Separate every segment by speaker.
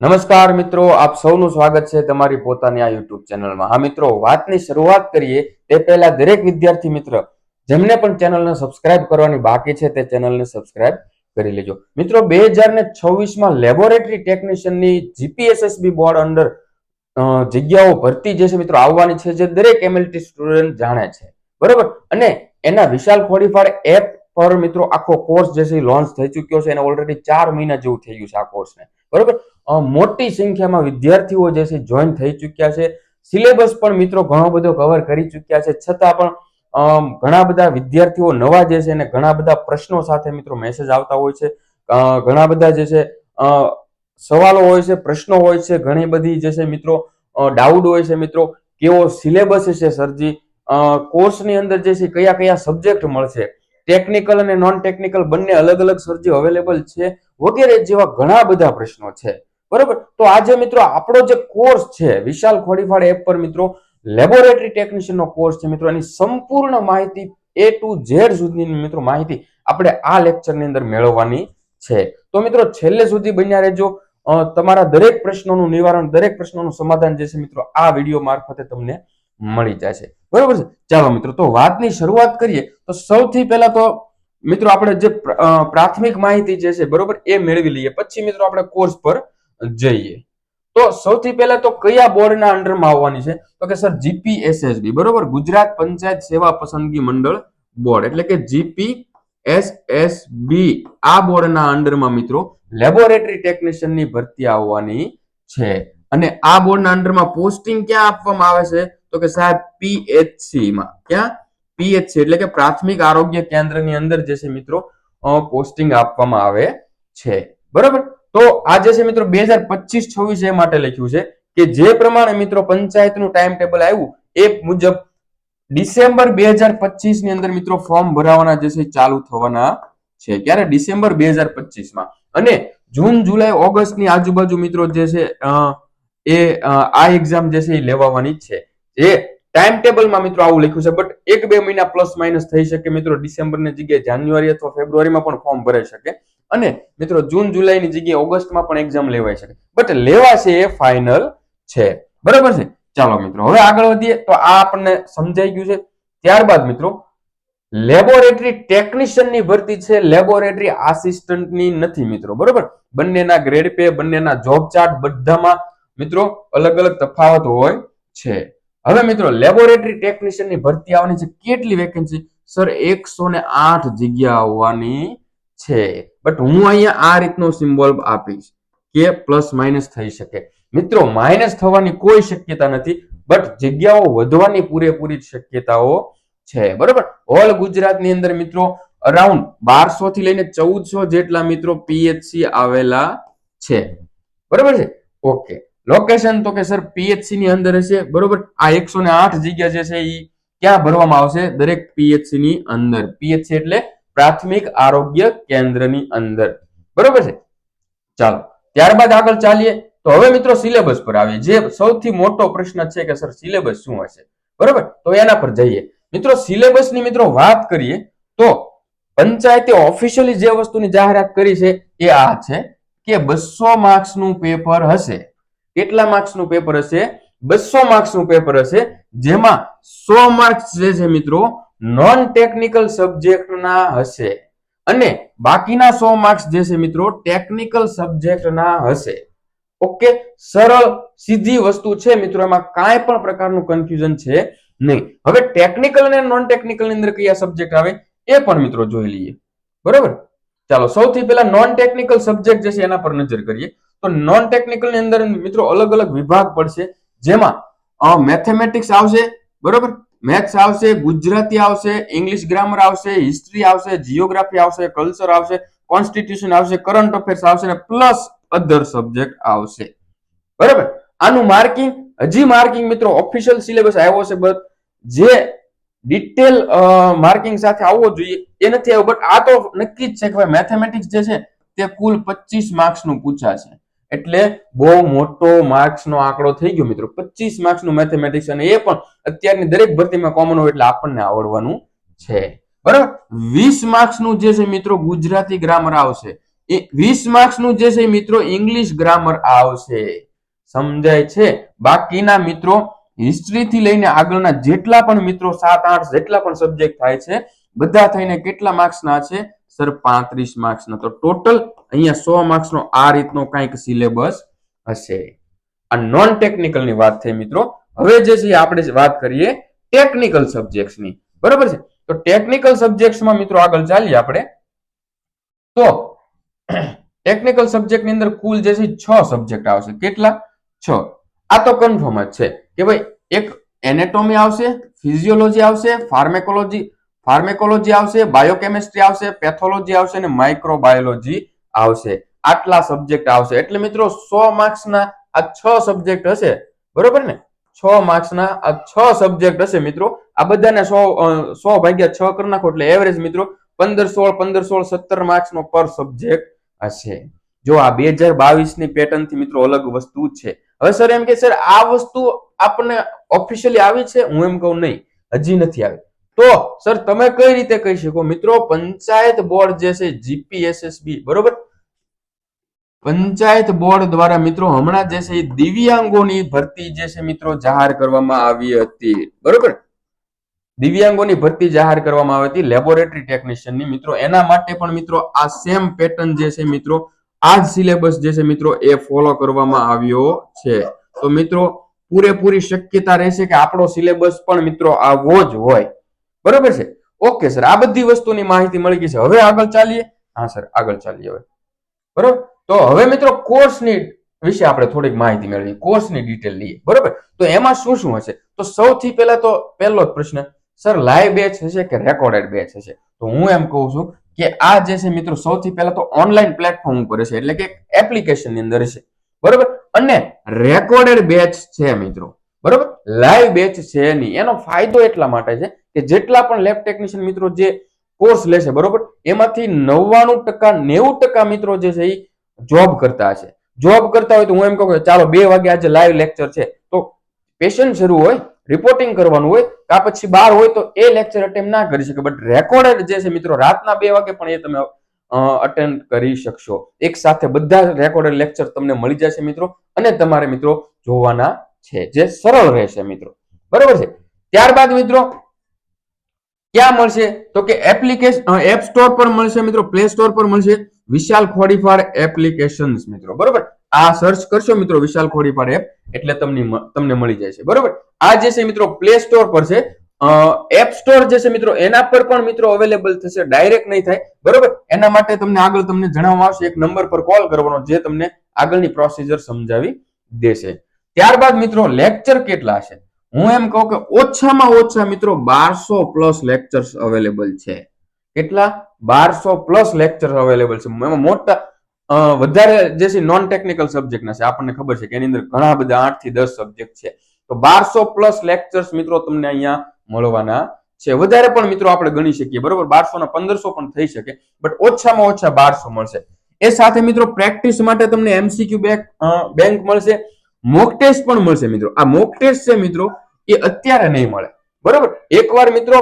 Speaker 1: નમસ્કાર મિત્રો, આપ સૌનું સ્વાગત છે તમારી પોતાની આ યુટ્યુબ ચેનલમાં હા મિત્રો, વાતની શરૂઆત કરીએ તે પહેલા દરેક વિદ્યાર્થી મિત્ર, જેમને પણ ચેનલને સબસ્ક્રાઇબ કરવાની બાકી છે તે ચેનલને સબસ્ક્રાઇબ કરી લેજો. મિત્રો બે હજાર ને છવ્વીસમાં લેબોરેટરી ટેકનિશિયનની જીપીએસએસબી બોર્ડ અંડર જગ્યાઓ ભરતી જે છે મિત્રો, આવવાની છે જે દરેક એમએલટી સ્ટુડન્ટ જાણે છે. બરોબર? અને એના વિશાલ ખોડીફાળ એપ પર મિત્રો આખો કોર્સ જે છે લોન્ચ થઈ ચુક્યો છે, એને ઓલરેડી ચાર મહિના જેવું થઈ ગયું છે આ કોર્સને બરોબર? મોટી સંખ્યામાં વિદ્યાર્થીઓ જે છે જોઈન થઈ ચુક્યા છે. સિલેબસ પણ મિત્રો ઘણો બધો કવર કરી ચુક્યા છે. છતાં પણ ઘણા બધા વિદ્યાર્થીઓ નવા જે છે અને ઘણા બધા પ્રશ્નો સાથે મિત્રો મેસેજ આવતા હોય છે. ઘણા બધા જે છે સવાલો હોય છે, પ્રશ્નો હોય છે, ઘણી બધી જે છે મિત્રો ડાઉટ હોય છે મિત્રો, કેવો સિલેબસ છે સરજી? કોર્સની અંદર જે છે કયા કયા સબ્જેક્ટ મળશે? ટેકનિકલ અને નોન ટેકનિકલ બંને અલગ અલગ સર્જી અવેલેબલ છે, વગેરે જેવા ઘણા બધા પ્રશ્નો છે. બરોબર? તો આજે મિત્રો આપણો જે કોર્સ છે, વિશાલ ખોડીફાળ એપ પર મિત્રો લેબોરેટરી ટેકનિશિયન નો કોર્સ છે મિત્રો, એની સંપૂર્ણ માહિતી એ ટુ ઝેડ સુધીની મિત્રો માહિતી આપણે આ લેક્ચરની અંદર મેળવવાની છે. તો મિત્રો છેલ્લે સુધી બન્યા રહેજો. તમારા દરેક પ્રશ્નોનું નિવારણ, દરેક પ્રશ્નોનું સમાધાન જે છે મિત્રો, આ વીડિયો મારફતે તમને મળી જશે. બરોબર છે? ચાલો મિત્રો, તો વાતની શરૂઆત કરીએ. તો સૌથી પહેલા તો મિત્રો આપણે જે પ્રાથમિક માહિતી જે છે, બરોબર, એ મેળવી લઈએ. પછી મિત્રો આપણે કોર્સ પર જઈએ. તો સૌથી પહેલા તો કયા બોર્ડના અંડરમાં આવવાની છે? તો કે સર, જીપીએસએસબી, બરોબર? ગુજરાત પંચાયત સેવા પસંદગી મંડળ બોર્ડ, એટલે કે જીપી એસએસબી આ બોર્ડના અંડરમાં મિત્રો લેબોરેટરી ટેકનિશિયનની ભરતી આવવાની છે. અને આ બોર્ડના અંડરમાં પોસ્ટિંગ ક્યાં આપવામાં આવે છે? તો કે સાહેબ પીએચસી માં. ક્યાં? પીએચસી એટલે કે પ્રાથમિક આરોગ્ય કેન્દ્રની અંદર જે છે મિત્રો પોસ્ટિંગ આપવામાં આવે છે. બરાબર? તો આ જે છે મિત્રો, બે હજાર પચીસ છવ્વીસ એ માટે લખ્યું છે કે જે પ્રમાણે મિત્રો પંચાયતનું ટાઈમ ટેબલ આવ્યું, એ મુજબ ડિસેમ્બર બે હજાર પચીસની અંદર મિત્રો ફોર્મ ભરાવાના જે છે ચાલુ થવાના છે. ક્યારે? ડિસેમ્બર બે હજાર પચીસમાં. અને જૂન, જુલાઈ ઓગસ્ટની આજુબાજુ મિત્રો જે છે એ આ એક્ઝામ જે છે એ લેવાવાની છે. એ ટાઈમ ટેબલમાં મિત્રો આવું લખ્યું છે બટ એક બે મહિના પ્લસ માઇનસ થઈ શકે મિત્રો, ડિસેમ્બરની જગ્યાએ જાન્યુઆરી અથવા ફેબ્રુઆરીમાં પણ ફોર્મ ભરાઈ શકે. અને મિત્રો, જૂન, જુલાઈની જગ્યાએ ઓગસ્ટમાં પણ એક્ઝામ લેવાઈ શકે. બટ લેવાશે એ ફાઇનલ છે. બરાબર છે? ચાલો મિત્રો, હવે આગળ વધીએ. તો આ આપણને સમજાઈ ગયું છે. ત્યારબાદ મિત્રો લેબોરેટરી ટેકનિશિયનની ભરતી છે લેબોરેટરી આસિસ્ટન્ટની નથી મિત્રો, બરોબર? બંનેના ગ્રેડ પે બંનેના જોબ ચાર્ટ બધામાં મિત્રો અલગ અલગ તફાવત હોય છે. હવે મિત્રો લેબોરેટરી ટેકનિશિયનની ભરતી આવવાની છે. કેટલી વેકેન્સી સર એકસો ને આઠ જગ્યા આવવાની છે. બટ હું અહીંયા આ રીતનો સિમ્બોલ આપીશ કે પ્લસ માઇનસ થઈ શકે. મિત્રો માઇનસ થવાની કોઈ શક્યતા નથી બટ જગ્યાઓ વધવાની પૂરેપૂરી શક્યતાઓ છે. બરોબર? ઓલ ગુજરાતની અંદર મિત્રો અરાઉન્ડ બારસો થી લઈને ચૌદસો જેટલા મિત્રો પીએચસી આવેલા છે. બરોબર છે? ઓકે લોકેશન તો કે સર પીએચસી ની અંદર હશે, બરોબર? આ એકસો ને આઠ જગ્યા જે છે એ ક્યાં ભરવામાં આવશે? દરેક પીએચસી ની અંદર. પીએચસી એટલે પ્રાથમિક આરોગ્ય કેન્દ્રની અંદર. બરોબર છે? ચાલો, ત્યારબાદ આગળ ચાલીએ. તો હવે મિત્રો સિલેબસ પર આવીએ. જે સૌથી મોટો પ્રશ્ન છે કે સર સિલેબસ શું હશે? બરોબર? તો એના પર જઈએ. મિત્રો, સિલેબસની મિત્રો વાત કરીએ, તો પંચાયતે ઓફિશિયલી જે વસ્તુની જાહેરાત કરી છે એ આ છે કે બસો માર્ક્સનું પેપર હશે. કેટલા માર્ક્સનું પેપર હશે? બસો માર્ક્સનું પેપર હશે. જેમાં સો માર્ક્સ જે છે મિત્રો નોન ટેકનિકલ સબ્જેક્ટના હશે. અને બાકીના સો માર્ક્સ જે છે મિત્રો ટેકનિકલ સબ્જેક્ટના હશે. ઓકે? સરળ, સીધી વસ્તુ છે મિત્રો, એમાં કાંઈ પણ પ્રકારનું કન્ફ્યુઝન છે નહીં. હવે ટેકનિકલ અને નોન ટેકનિકલની અંદર કયા સબ્જેક્ટ આવે? એ પણ મિત્રો જોઈ લઈએ. બરોબર? ચાલો, સૌથી પહેલા નોન ટેકનિકલ સબ્જેક્ટ જે છે એના પર નજર કરીએ. તો નોન ટેકનિકલની અંદર મિત્રો અલગ અલગ વિભાગ પડશે, જેમાં મેથેમેટિક્સ આવશે, બરોબર? મેથ્સ આવશે, ગુજરાતી આવશે ઇંગ્લિશ ગ્રામર આવશે હિસ્ટ્રી આવશે જીઓગ્રાફી આવશે કલ્ચર આવશે કોન્સ્ટિટ્યુશન આવશે કરંટ અફેર્સ આવશે અને પ્લસ અધર સબ્જેક્ટ આવશે. બરાબર? આનું માર્કિંગ હજી માર્કિંગ મિત્રો ઓફિશિયલ સિલેબસ આવ્યો છે બટ જે ડિટેલ માર્કિંગ સાથે આવવો જોઈએ, એ નથી આવ્યો બટ આ તો નક્કી જ છે કે ભાઈ મેથેમેટિક્સ જે છે તે કુલ પચીસ માર્ક્સનું પૂછાશે. એટલે બહુ મોટો માર્ક્સ નો આંકડો થઈ ગયો મિત્રો. પચીસ માર્ક્સનું મેથેમેટિક્સ અને એ પણ અત્યારની દરેક ભરતીમાં કોમન હોય એટલે આપણને આવડવાનું છે. બરાબર? વીસ માર્ક્સનું જે છે મિત્રો ગુજરાતી ગ્રામર આવશે. એ વીસ માર્ક્સનું જે છે મિત્રો ઇંગ્લિશ ગ્રામર આવશે. સમજાય છે? બાકીના મિત્રો હિસ્ટ્રી થી લઈને આગળના જેટલા પણ મિત્રો સાત, આઠ જેટલા પણ સબ્જેક્ટ થાય છે બધા થઈને કેટલા માર્ક્સના છે? સર, પાંત્રીસ માર્ક્સના તો ટોટલ અહીંયા સો માર્ક્સનો આ રીતનો કંઈક સિલેબસ હશે. આ નોન ટેકનિકલની વાત થઈ મિત્રો. હવે જે છે આપણે વાત કરીએ ટેકનિકલ સબ્જેક્ટ્સની બરોબર છે? તો ટેકનિકલ સબ્જેક્ટ્સમાં મિત્રો આગળ ચાલીએ આપણે. તો ટેકનિકલ સબ્જેક્ટની અંદર કુલ જે છે છ સબ્જેક્ટ આવશે. કેટલા? છ. આ તો કન્ફર્મ જ છે કે ભાઈ એક એનેટોમી આવશે ફિઝિયોલોજી આવશે ફાર્મેકોલોજી ફાર્મેકોલોજી આવશે, બાયોકેમિસ્ટ્રી આવશે, પેથોલોજી આવશે અને માઇક્રોબાયોલોજી આવશે. આટલા સબ્જેક્ટ આવશે. એટલે મિત્રો, સો માર્ક્સના આ છ સબ્જેક્ટ હશે. બરોબર ને? છ માર્ક્સના આ છ સબ્જેક્ટ હશે મિત્રો. આ બધાને સો સો ભાગ્યા છ કરી નાખો એટલે એવરેજ મિત્રો પંદર સોળ પંદર સોળ, સત્તર માર્ક્સનો પર સબ્જેક્ટ હશે. જો આ બે હજાર બાવીસની પેટર્નથી મિત્રો અલગ વસ્તુ છે. હવે સર એમ કે સર આ વસ્તુ આપણને ઓફિશિયલી આવી છે? હું એમ કહું, નહીં. હજી નથી આવી. તો, સર, તમે કઈ રીતે કહી શકો? મિત્રો, પંચાયત બોર્ડ જે છે જીપીએસએસબી બરોબર? પંચાયત બોર્ડ દ્વારા, મિત્રો, હમણાં જે છે દિવ્યાંગોની ભરતી જે છે, મિત્રો, જાહેર કરવામાં આવી હતી. બરોબર? દિવ્યાંગોની ભરતી જાહેર કરવામાં આવી હતી, લેબોરેટરી ટેકનિશિયનની, મિત્રો. એના માટે પણ, મિત્રો, આ સેમ પેટર્ન જે છે, મિત્રો, આ જ સિલેબસ જે છે, મિત્રો, એ ફોલો કરવામાં આવ્યો છે. તો, મિત્રો, પૂરેપૂરી શક્યતા રહેશે કે આપણો સિલેબસ પણ, મિત્રો, આવો જ હોય. બરોબર છે? ઓકે સર, આ બધી વસ્તુની માહિતી મળી ગઈ છે. હવે આગળ ચાલીએ? હા સર, આગળ ચાલીએ હવે. બરોબર? તો હવે મિત્રો કોર્સની વિશે આપણે થોડીક માહિતી મેળવી કોર્સની ડિટેલ લઈએ. બરોબર? તો એમાં શું શું હશે? તો સૌથી પહેલા તો પહેલો જ પ્રશ્ન, સર, લાઈવ બેચ હશે કે રેકોર્ડેડ બેચ હશે? તો હું એમ કહું છું કે આ જે છે મિત્રો, સૌથી પહેલા તો ઓનલાઈન પ્લેટફોર્મ ઉપર હશે, એટલે કે એપ્લિકેશનની અંદર હશે. બરોબર? અને રેકોર્ડેડ બેચ છે મિત્રો. બરોબર? લાઈવ બેચ છે નહીં એનો ફાયદો એટલા માટે છે કે જેટલા પણ લેબ ટેકનિશિયન મિત્રો જે કોર્સ લેશે બરોબર? એમાંથી નવ્વાણું ટકા, નેવું ટકા મિત્રો જે છે એ જોબ કરતા હશે. જોબ કરતા હોય તો હું એમ કહું કે ચાલો બે વાગે આજે લાઈવ લેક્ચર છે. તો પેશન્ટ શરૂ હોય રિપોર્ટિંગ કરવાનું હોય, કા પછી બહાર હોય તો એ લેક્ચર અટેમ્પ ના કરી શકે. બટ રેકોર્ડેડ જે છે મિત્રો, રાતના બે વાગે પણ એ તમે અટેન્ડ કરી શકશો. એક સાથે બધા રેકોર્ડેડ લેક્ચર તમને મળી જશે મિત્રો, અને તમારે મિત્રો જોવાના છે. જે સરળ રહેશે મિત્રો. બરોબર છે? ત્યારબાદ મિત્રો ક્યાં મળશે? તો કે એપ્લિકેશન એપ સ્ટોર પર મળશે મિત્રો પ્લે સ્ટોર પર મળશે. વિશાલ ખોડીફાડ એપ્લિકેશન્સ મિત્રો, બરોબર? આ સર્ચ કરશો મિત્રો, વિશાલ ખોડીફાળ એપ એટલે તમને તમને મળી જાય છે બરોબર? આ જે છે મિત્રો પ્લે સ્ટોર પર છે. એપ સ્ટોર જે છે મિત્રો, એના પર પણ મિત્રો અવેલેબલ થશે ડાયરેક્ટ નહીં થાય, બરોબર? એના માટે તમને આગળ તમને જણાવવામાં આવશે, એક નંબર પર કોલ કરવાનો, જે તમને આગળની પ્રોસીજર સમજાવી દેશે. ત્યારબાદ મિત્રો લેક્ચર કેટલા છે હું એમ કહું કે ઓછામાં ઓછા મિત્રો બારસો પ્લસ લેક્ચર્સ અવેલેબલ છે. કેટલા? બારસો પ્લસ લેક્ચર અવેલેબલ છે. એમાં મોટા વધારે જે છે નોન ટેકનિકલ સબ્જેક્ટના છે. આપણને ખબર છે કે એની અંદર ઘણા બધા આઠથી દસ સબ્જેક્ટ છે. તો બારસો પ્લસ લેક્ચર્સ મિત્રો તમને અહીંયા મળવાના છે. વધારે પણ મિત્રો આપણે ગણી શકીએ, બરોબર? બારસો ના પંદરસો પણ થઈ શકે બટ ઓછામાં ઓછા બારસો મળશે. એ સાથે મિત્રો પ્રેક્ટિસ માટે તમને એમસીક્યુ બેંક બેંક મળશે. મોક ટેસ્ટ પણ મળશે મિત્રો. આ મોક ટેસ્ટ છે મિત્રો, એ અત્યારે નહીં મળે. બરોબર? એકવાર મિત્રો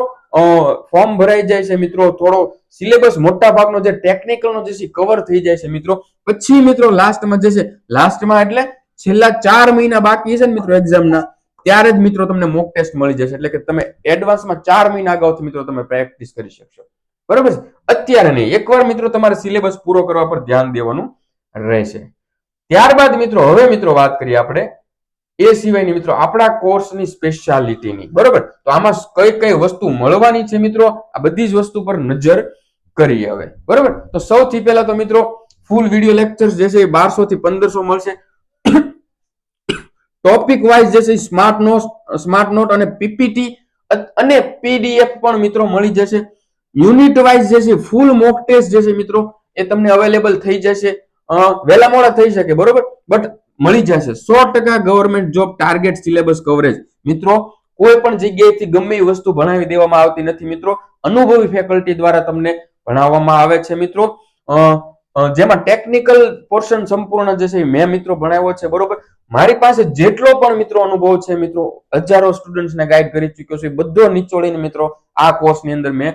Speaker 1: ફોર્મ ભરાઈ જાય છે મિત્રો, થોડો સિલેબસ મોટા ભાગનો જે ટેકનિકલનો જે છે કવર થઈ જાય છે મિત્રો. પછી મિત્રો લાસ્ટમાં જે છે લાસ્ટમાં એટલે છેલ્લા ચાર મહિના બાકી છે ને મિત્રો એક્ઝામના ત્યારે જ મિત્રો તમને મોક ટેસ્ટ મળી જશે. એટલે કે તમે એડવાન્સમાં ચાર મહિના અગાઉથી મિત્રો તમે પ્રેક્ટિસ કરી શકશો. બરોબર અત્યારે નહીં. એકવાર મિત્રો તમારે સિલેબસ પૂરો કરવા પર ધ્યાન દેવાનું રહેશે. ત્યારબાદ મિત્રો, હવે મિત્રો વાત કરીએ આપણે એ સિવાયની મિત્રો, આપણા કોર્સની સ્પેશિયાલિટીની બરોબર? તો આમાં કઈ કઈ વસ્તુ મળવાની છે મિત્રો? આ બધી જ વસ્તુ પર નજર કરીએ હવે. બરોબર? તો સૌથી પહેલા તો મિત્રો ફૂલ વીડિયો લેક્ચર્સ જે છે એ બારસો થી પંદરસો મળશે. ટોપિક વાઇઝ જે છે સ્માર્ટ નોટ સ્માર્ટ નોટ અને પીપીટી અને પીડીએફ પણ મિત્રો મળી જશે. યુનિટ વાઇઝ જે છે ફૂલ મોક ટેસ્ટ જે છે મિત્રો, એ તમને અવેલેબલ થઈ જશે. વહેલા મોડા થઈ શકે, બરોબર? બટ મળી જશે. સો ટકા government job target syllabus coverage મિત્રો, કોઈ પણ જગ્યાએથી ગમે એ વસ્તુ ભણાવી દેવામાં આવતી નથી, મિત્રો. અનુભવી ફેકલ્ટી દ્વારા તમને ભણાવવામાં આવે છે, મિત્રો. જેમાં ટેકનિકલ પોર્શન સંપૂર્ણ જે છે મેં, મિત્રો, ભણાવ્યો છે, બરોબર? મારી પાસે જેટલો પણ, મિત્રો, અનુભવ છે, મિત્રો, હજારો સ્ટુડન્ટ્સને ગાઈડ કરી ચૂક્યો છે બધો નિચોડીને, મિત્રો, આ કોર્સની અંદર મેં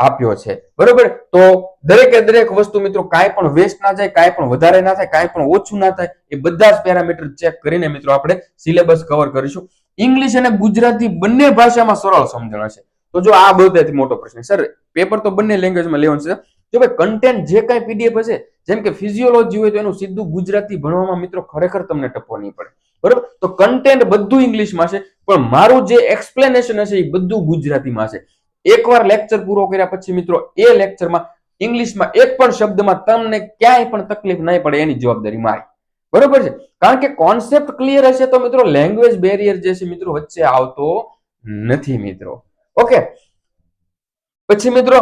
Speaker 1: આપ્યો છે. બરોબર? તો દરેકે દરેક વસ્તુ મિત્રો કાંઈ પણ વેસ્ટ ના જાય કાંઈ પણ વધારે ના થાય, કાંઈ પણ ઓછું ના થાય, એ બધા જ પેરામીટર ચેક કરીને મિત્રો આપણે સિલેબસ કવર કરીશું. ઇંગ્લિશ અને ગુજરાતી બંને ભાષામાં સરળ સમજણ હશે. તો જો આ બધાથી મોટો પ્રશ્ન સર પેપર તો બંને લેંગ્વેજમાં લેવાનું છે. જો ભાઈ કન્ટેન્ટ જે કાંઈ પીડીએફ હશે, જેમ કે ફિઝિયોલોજી હોય તો એનું સીધું ગુજરાતી ભણવામાં મિત્રો ખરેખર તમને ટપો નહીં પડે. બરોબર? તો કન્ટેન્ટ બધું ઇંગ્લિશમાં છે, પણ મારું જે એક્સપ્લેનેશન હશે એ બધું ગુજરાતીમાં છે. એકવાર લેક્ચર પૂરો કર્યા પછી મિત્રો એ લેક્ચરમાં ઇંગ્લિશમાં એક પણ શબ્દમાં તમને ક્યાંય પણ તકલીફ નહીં પડે એની જવાબદારી મારી. બરોબર છે? કારણ કે કોન્સેપ્ટ ક્લિયર હશે તો મિત્રો લેંગ્વેજ બેરિયર જે છે મિત્રો વચ્ચે આવતો નથી મિત્રો. ઓકે પછી મિત્રો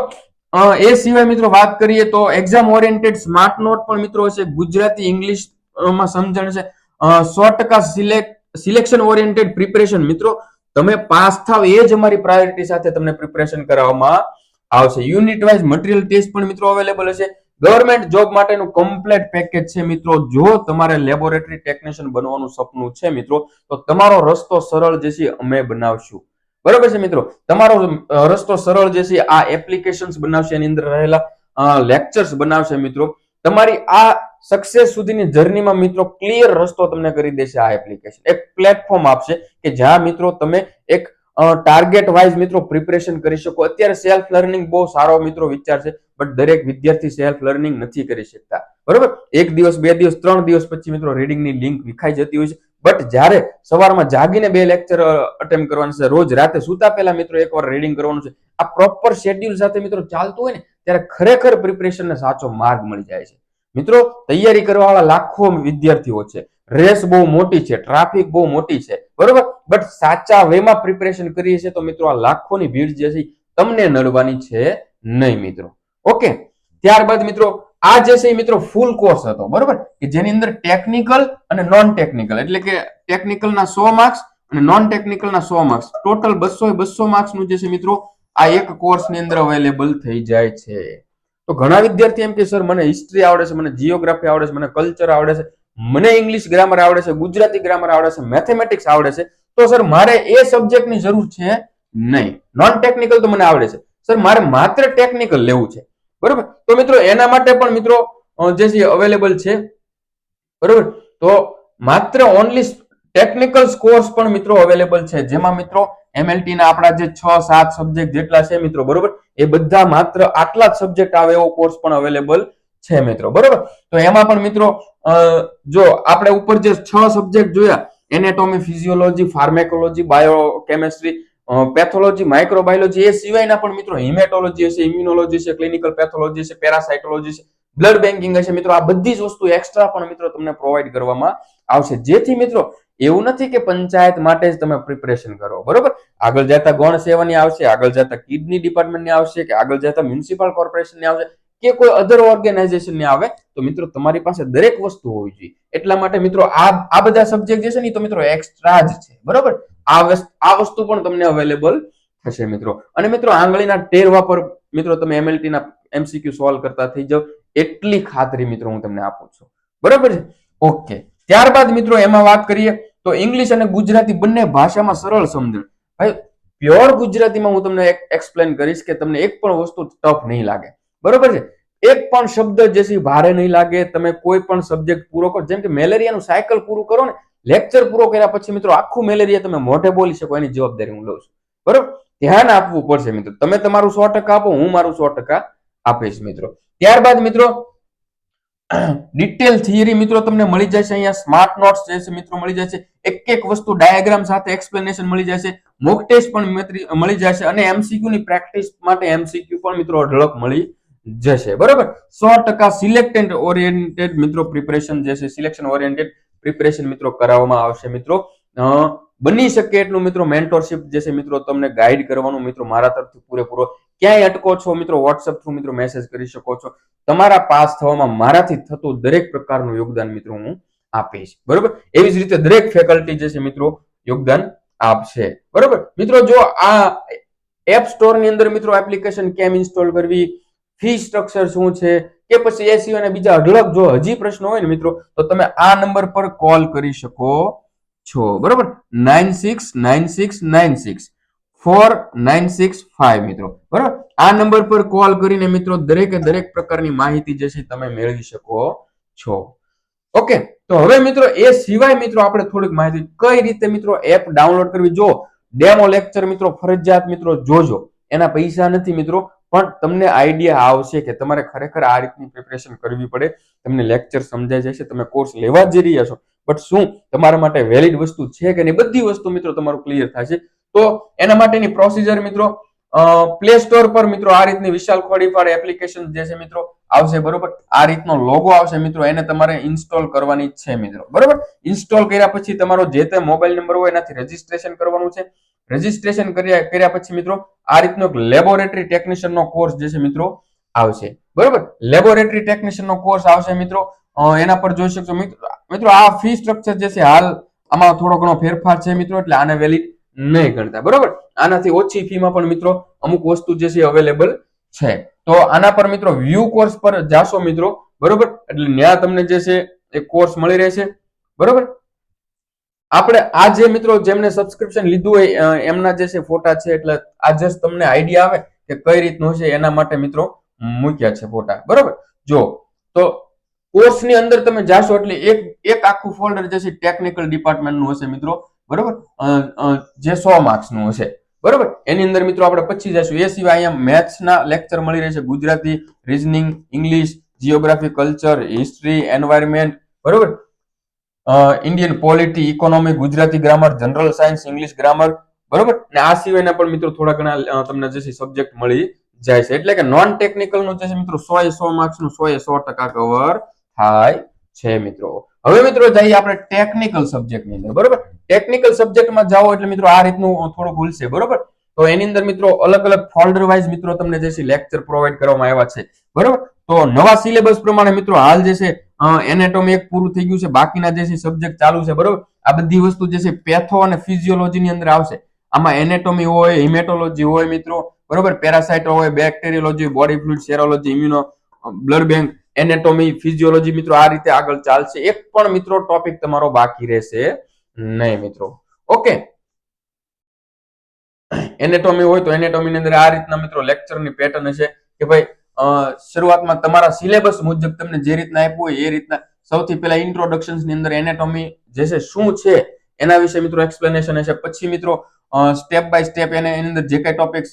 Speaker 1: એ સિવાય મિત્રો વાત કરીએ તો એક્ઝામ ઓરિએન્ટેડ સ્માર્ટ નોટ પણ મિત્રો હશે, ગુજરાતી ઇંગ્લિશમાં સમજણ છે. સો ટકા સિલેક્ટ સિલેક્શન ઓરિએન્ટેડ પ્રિપરેશન મિત્રો તમે પાસ થાવ એ જ અમારી પ્રાયોરિટી સાથે તમને પ્રિપેરેશન કરાવવામાં આવશે. યુનિટ વાઇઝ મટીરિયલ ટેસ્ટ પણ મિત્રો અવેલેબલ હશે. ગવર્મેન્ટ જોબ માટેનું કમ્પ્લેટ પેકેજ છે મિત્રો. જો તમારે લેબોરેટરી ટેકનિશિયન બનવાનું સપનું છે મિત્રો, તો તમારો રસ્તો સરળ જે છે અમે બનાવશું. બરોબર છે મિત્રો? તમારો રસ્તો સરળ જે છે આ એપ્લિકેશન્સ બનાવશે, એની અંદર રહેલા લેક્ચર્સ બનાવશે મિત્રો. તમારી આ સક્સેસ સુધીની જર્નીમાં મિત્રો ક્લિયર રસ્તો તમને કરી દેશે આ એપ્લિકેશન એક પ્લેટફોર્મ આપશે કે જ્યાં મિત્રો તમે એક ટાર્ગેટ વાઇઝ મિત્રો પ્રિપરેશન કરી શકો. અત્યારે સેલ્ફ લર્નિંગ બહુ સારો મિત્રો વિચાર છે બટ દરેક વિદ્યાર્થી સેલ્ફ લર્નિંગ નથી કરી શકતા. બરોબર? એક દિવસ, બે દિવસ, ત્રણ દિવસ પછી મિત્રો રીડિંગની લિંક વિખાઈ જતી હોય છે. બટ જ્યારે સવારમાં જાગીને બે લેક્ચર અટેમ્પ કરવાનું છે, રોજ રાતે સુતા પહેલા મિત્રો એકવાર રીડિંગ કરવાનું છે, આ પ્રોપર શેડ્યુલ સાથે મિત્રો ચાલતું હોય ને, ત્યારે ખરેખર પ્રિપરેશનને સાચો માર્ગ મળી જાય છે. મિત્રો, તૈયારી કરવાવાળા લાખો વિદ્યાર્થીઓ છે. રેસ બહુ મોટી છે, ટ્રાફિક બહુ મોટી છે, બરોબર? બટ સાચા વેમાં પ્રિપેરેશન કરીએ છીએ તો મિત્રો આ લાખોની ભીડ જે છે તમને નડવાની છે નહીં મિત્રો. ઓકે? ત્યારબાદ મિત્રો, આ જે છે મિત્રો ફૂલ કોર્સ હતો, બરોબર? કે જેની અંદર ટેકનિકલ અને નોન ટેકનિકલ એટલે કે ટેકનિકલ ના સો માર્ક્સ અને નોન ટેકનિકલ ના સો માર્ક્સ ટોટલ બસો બસો માર્ક્સનું જે છે મિત્રો, આ એક કોર્સની અંદર અવેલેબલ થઈ જાય છે. તો ઘણા વિદ્યાર્થી એમ કે, સર, મને હિસ્ટ્રી આવડે છે, મને જીઓગ્રાફી આવડે છે, મને કલ્ચર આવડે છે, મને ઇંગ્લિશ ગ્રામર આવડે છે, ગુજરાતી ગ્રામર આવડે છે મેથેમેટિક્સ આવડે છે. તો, સર, મારે એ સબ્જેક્ટની જરૂર છે નહીં. નોન ટેકનિકલ તો મને આવડે છે. સર, મારે માત્ર ટેકનિકલ લેવું છે. બરોબર? તો મિત્રો, એના માટે પણ મિત્રો જે છે અવેલેબલ છે. બરોબર? તો માત્ર ઓનલી ટેકનિકલ કોર્સ પણ મિત્રો અવેલેબલ છે. જેમાં મિત્રો એમએલટી ના આપણા જે છ, સાત સબ્જેક્ટ જેટલા છે મિત્રો, બરોબર? એ બધા માત્ર આટલા જ સબ્જેક્ટ આવે એવો કોર્સ પણ અવેલેબલ છે મિત્રો, બરોબર? તો એમાં પણ મિત્રો જો આપણે ઉપર જે છ સબ્જેક્ટ જોયા anatomy physiology pharmacology biochemistry pathology microbiology એ સિવાયના પણ મિત્રો હિમેટોલોજી હશે ઇમ્યુનોલોજી છે ક્લિનિકલ પેથોલોજી છે પેરાસાઇકોલોજી છે બ્લડ બેન્કિંગ હશે, મિત્રો, આ બધી જ વસ્તુ એક્સ્ટ્રા પણ મિત્રો તમને પ્રોવાઈડ કરવામાં આવશે. જેથી મિત્રો, એવું નથી કે પંચાયત માટે જ તમે પ્રિપરેશન કરો, બરોબર? આગળ જતા ગૌણ સેવાની આવશે, આગળ જતા કિડની ડિપાર્ટમેન્ટની આવશે, કે આગળ જતા મ્યુનિસિપલ કોર્પોરેશનની આવશે, કે કોઈ અધર ઓર્ગેનાઇઝેશનની આવે, તો મિત્રો તમારી પાસે દરેક વસ્તુ હોવી જોઈએ. એટલા માટે મિત્રો, આ આ બધા સબ્જેક્ટ જે છે ને તો મિત્રો એક્સ્ટ્રા જ છે, બરોબર? આ આ વસ્તુ પણ તમને અવેલેબલ થશે મિત્રો. અને મિત્રો, આંગળીના ટેરવા પર મિત્રો, તમે એમએલટી ના એમસીક્યુ સોલ્વ કરતા થઈ જાવ એટલી ખાતરી મિત્રો હું તમને આપું છું. બરોબર છે? ઓકે ત્યારબાદ મિત્રો એમાં વાત કરીએ તો ઇંગ્લિશ અને ગુજરાતી બંને ભાષામાં સરળ સમજણ. ભાઈ પ્યોર ગુજરાતીમાં હું તમને એક્સપ્લેન કરીશ કે તમને એક પણ વસ્તુ ટફ નહીં લાગે. બરોબર છે? એક પણ શબ્દ જેથી ભારે નહીં લાગે, તમે કોઈ પણ સબ્જેક્ટ પૂરો કરો. જેમ કે મેલેરિયાનું સાયકલ પૂરું કરો ને લેક્ચર પૂરો કર્યા પછી મિત્રો આખું મેલેરિયા તમે મોઢે બોલી શકો, એની જવાબદારી હું લઉં છું. બરોબર? ધ્યાન આપવું પડશે મિત્રો. તમે તમારું સો ટકા આપો, હું મારું સો ટકા આપીશ મિત્રો. ત્યારબાદ મિત્રો ડિટેલ થિયરી મિત્રો તમને મળી જશે અહીંયા. સ્માર્ટ નોટ્સ જે છે મિત્રો મળી જશે. એક એક વસ્તુ ડાયાગ્રામ સાથે એક્સપ્લેનેશન મળી જશે. મોક ટેસ્ટ પણ મળી જશે અને એમસીક્યુ ની પ્રેક્ટિસ માટે એમસીક્યુ પણ મિત્રો અઢળક મળી જશે. બરોબર? સો ટકા સિલેક્ટેડ ઓરિએન્ટેડ મિત્રો પ્રિપરેશન જે છે સિલેક્શન ઓરિએન્ટેડ પ્રિપરેશન મિત્રો કરાવવામાં આવશે મિત્રો. બની શકે એટલું મિત્રો મેન્ટોરશિપ જે છે મિત્રો તમને ગાઈડ કરવાનું મિત્રો મારા તરફથી પૂરેપૂરો ક્યાંય અટકો છો મિત્રો? વોટ્સઅપ થ્રુ મિત્રો મેસેજ કરી શકો છો. તમારા પાસ થવામાં મારાથી થતું દરેક પ્રકારનું યોગદાન મિત્રો હું આપીશ. બરોબર? એવી જ રીતે દરેક ફેકલ્ટી જે છે મિત્રો, યોગદાન આપશે. બરોબર? મિત્રો જો આ એપ સ્ટોરની અંદર મિત્રો એપ્લિકેશન કેમ ઇન્સ્ટોલ કરવી ફી સ્ટ્રક્ચર શું છે, કે પછી એ સિવાયના બીજા અઢળક જો હજી પ્રશ્નો હોય ને મિત્રો, તો તમે આ નંબર પર કોલ કરી શકો છો. બરોબર? Nine six nine six nine six four nine six five મિત્રો. બરાબર? આ નંબર પર કોલ કરીને મિત્રો દરેકે દરેક પ્રકારની માહિતી જે છે તમે મેળવી શકો છો. ઓકે તો હવે મિત્રો એ સિવાય મિત્રો આપણે થોડીક માહિતી કઈ રીતે મિત્રો એપ ડાઉનલોડ કરવી? જો ડેમો લેક્ચર મિત્રો ફરજિયાત મિત્રો જોજો. એના પૈસા નથી મિત્રો, પણ તમને આઈડિયા આવશે કે તમારે ખરેખર આ રીતની પ્રિપરેશન કરવી પડે. તમને લેક્ચર સમજાઈ જશે, તમે કોર્સ લેવા જઈ રહ્યા છો. બટ શું? તમારા માટે વેલિડ વસ્તુ છે કે નહીં? બધી વસ્તુ મિત્રો તમારું ક્લિયર થશે તો એના માટેની પ્રોસિજર મિત્રો પ્લે સ્ટોર પર મિત્રો આ રીતની વિશાલ ખોડીફાડ એપ્લિકેશન જે છે મિત્રો, આવશે બરોબર? આ રીતનો લોગો આવશે મિત્રો, એને તમારે ઇન્સ્ટોલ કરવાની છે મિત્રો. બરોબર? ઇન્સ્ટોલ કર્યા પછી તમારો જે તે મોબાઈલ નંબર હોય એનાથી રજીસ્ટ્રેશન કરવાનું છે. રજીસ્ટ્રેશન કર્યા કર્યા પછી મિત્રો, આ રીતનો લેબોરેટરી ટેકનિશિયન નો કોર્સ જે છે મિત્રો, આવશે. બરોબર? લેબોરેટરી ટેકનિશિયન નો કોર્સ આવશે મિત્રો. એના પર જોઈ શકશો મિત્રો મિત્રો, આ ફી સ્ટ્રક્ચર જે છે હાલ આમાં થોડો ઘણો ફેરફાર છે મિત્રો, એટલે આને વેલિડ નહીં ગણતા બરોબર? આનાથી ઓછી ફીમાં પણ મિત્રો અમુક વસ્તુ જે છે અવેલેબલ છે. તો આના પર મિત્રો વ્યૂ કોર્સ પર જાશો મિત્રો, બરોબર? એટલે ત્યાં તમને જે છે એ કોર્સ મળી રહેશે, બરોબર? આપણે આ જે મિત્રો જેમને સબસ્ક્રિપ્શન લીધું હોય એમના જે છે ફોટા છે, એટલે આ જસ્ટ તમને આઈડિયા આવે કે કઈ રીતનું છે એના માટે મિત્રો મૂક્યા છે ફોટા, બરોબર? જો, તો કોર્સની અંદર તમે જાશો એટલે એક એક આખું ફોલ્ડર જે છે ટેકનિકલ ડિપાર્ટમેન્ટનું હશે મિત્રો. બરોબર? જે સો માર્ક્સનું હશે. બરોબર? એની અંદર મિત્રો આપણે પછી જઈશું. એ સિવાય અહીંયા મેથ્સના લેક્ચર મળી રહેશે. Gujarati reasoning English geography culture history environment બરોબર? Indian polity economy Gujarati grammar general science English grammar બરોબર? ને આ સિવાયના પણ મિત્રો થોડા ઘણા તમને જે છે સબ્જેક્ટ મળી જાય છે. એટલે કે નોન ટેકનિકલનું જે છે મિત્રો સો એ સો માર્ક્સનું સો એ સો ટકા કવર થાય છે મિત્રો. હવે મિત્રો જઈએ આપણે ટેકનિકલ સબ્જેક્ટની અંદર, બરોબર? ટેકનિકલ સબ્જેક્ટમાં જાઓ એટલે મિત્રો આ રીતનું થોડું ભૂલશે બરોબર? તો એની અંદર મિત્રો અલગ અલગ ફોલ્ડર વાઇઝ મિત્રો તમને જે છે લેક્ચર પ્રોવાઈડ કરવામાં આવ્યા છે, બરોબર? તો નવા સિલેબસ પ્રમાણે મિત્રો હાલ જે છે એનેટોમી એક પૂરું થઈ ગયું છે, બાકીના જે છે સબ્જેક્ટ ચાલુ છે, બરોબર? આ બધી વસ્તુ જે છે પેથો અને ફિઝિયોલોજી ની અંદર આવશે. આમાં એનેટોમી હોય હિમેટોલોજી હોય મિત્રો, બરોબર? પેરાસાઇટો હોય bacteriology body fluid serology immuno blood bank anatomy physiology મિત્રો આ રીતે આગળ ચાલશે. એક પણ મિત્રો ટોપિક તમારો બાકી રહેશે નહીં મિત્રો. ઓકે એનેટોમી હોય તો એનેટોમી ની અંદર આ રીતના મિત્રો લેક્ચરની પેટર્ન હશે કે ભાઈ શરૂઆતમાં તમારા સિલેબસ મુજબ તમને જે રીતના આપ્યું હોય એ રીતના સૌથી પહેલા ઇન્ટ્રોડક્શનની અંદર એનેટોમી જે છે શું છે એના વિશે મિત્રો એક્સપ્લેનેશન હશે. પછી મિત્રો સ્ટેપ બાય સ્ટેપ એને એની અંદર જે કઈ ટોપિક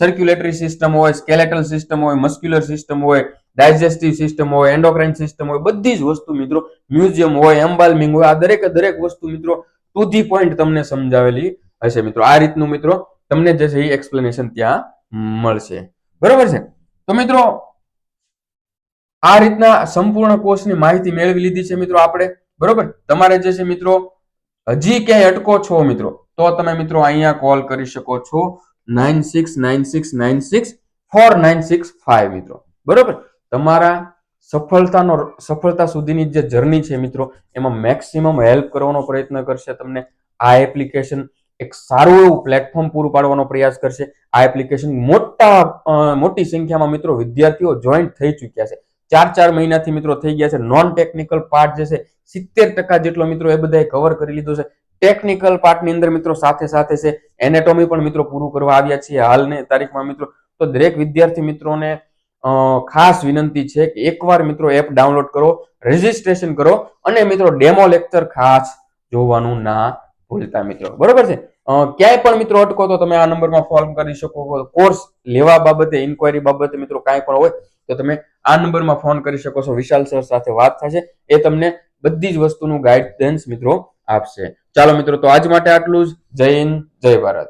Speaker 1: સર્ક્યુલેટરી સિસ્ટમ હોય સ્કેલેટલ સિસ્ટમ હોય મસ્ક્યુલર સિસ્ટમ હોય ડાયજેસ્ટિવ સિસ્ટમ હોય એન્ડોક્રાઇન સિસ્ટમ હોય, બધી જ વસ્તુ મિત્રો મ્યુઝિયમ હોય એમ્બાલ્મિંગ હોય, આ દરેકે દરેક વસ્તુ મિત્રો ટુ ધી પોઈન્ટ તમને સમજાવેલી હશે મિત્રો. આ રીતનું મિત્રો તમને જે છે એ એક્સપ્લેનેશન ત્યાં મળશે. બરોબર છે? તો મિત્રો, આ રીતના સંપૂર્ણ કોર્સની માહિતી મેળવી લીધી છે મિત્રો આપણે. બરોબર? તમારે જે છે મિત્રો, હજી ક્યાંય અટકો છો મિત્રો, તો તમે મિત્રો અહીંયા કોલ કરી શકો છો. Nine six nine six nine six four nine six five મિત્રો. બરોબર? તમારા સફળતાનો સફળતા સુધીની જે જર્ની છે મિત્રો, એમાં મેક્સિમમ હેલ્પ કરવાનો પ્રયત્ન કરશે તમને. આ એપ્લિકેશન એક સારું એવું પ્લેટફોર્મ પૂરું પાડવાનો પ્રયાસ કરશે. આ એપ્લિકેશન મોટા મોટી સંખ્યામાં મિત્રો વિદ્યાર્થીઓ જોઈન્ટ થઈ ચૂક્યા છે. ચાર ચાર મહિનાથી મિત્રો થઈ ગયા છે. નોન ટેકનિકલ પાર્ટ જે છે, સિત્તેર ટકા જેટલો મિત્રો એ બધાએ કવર કરી લીધો છે. ટેકનિકલ પાર્ટની અંદર મિત્રો સાથે સાથે છે. એનેટોમી પણ મિત્રો પૂરું કરવા આવ્યા છીએ હાલની તારીખમાં મિત્રો. તો દરેક વિદ્યાર્થી મિત્રોને ખાસ વિનંતી છે કે એકવાર મિત્રો એપ ડાઉનલોડ કરો રજીસ્ટ્રેશન કરો અને મિત્રો ડેમો લેક્ચર ખાસ જોવાનું ના ભૂલતા મિત્રો. બરોબર છે? ક્યાંય પણ મિત્રો અટકો તો તમે આ નંબરમાં ફોન કરી શકો કોર્સ લેવા બાબતે ઇન્કવાયરી બાબતે મિત્રો કાંઈ પણ હોય તો તમે આ નંબરમાં ફોન કરી શકો છો. વિશાલ સર સાથે વાત થશે. એ તમને બધી જ વસ્તુનું ગાઈડન્સ મિત્રો આપશે. ચાલો મિત્રો, તો આજ માટે આટલું જ. જય હિન્દ, જય ભારત.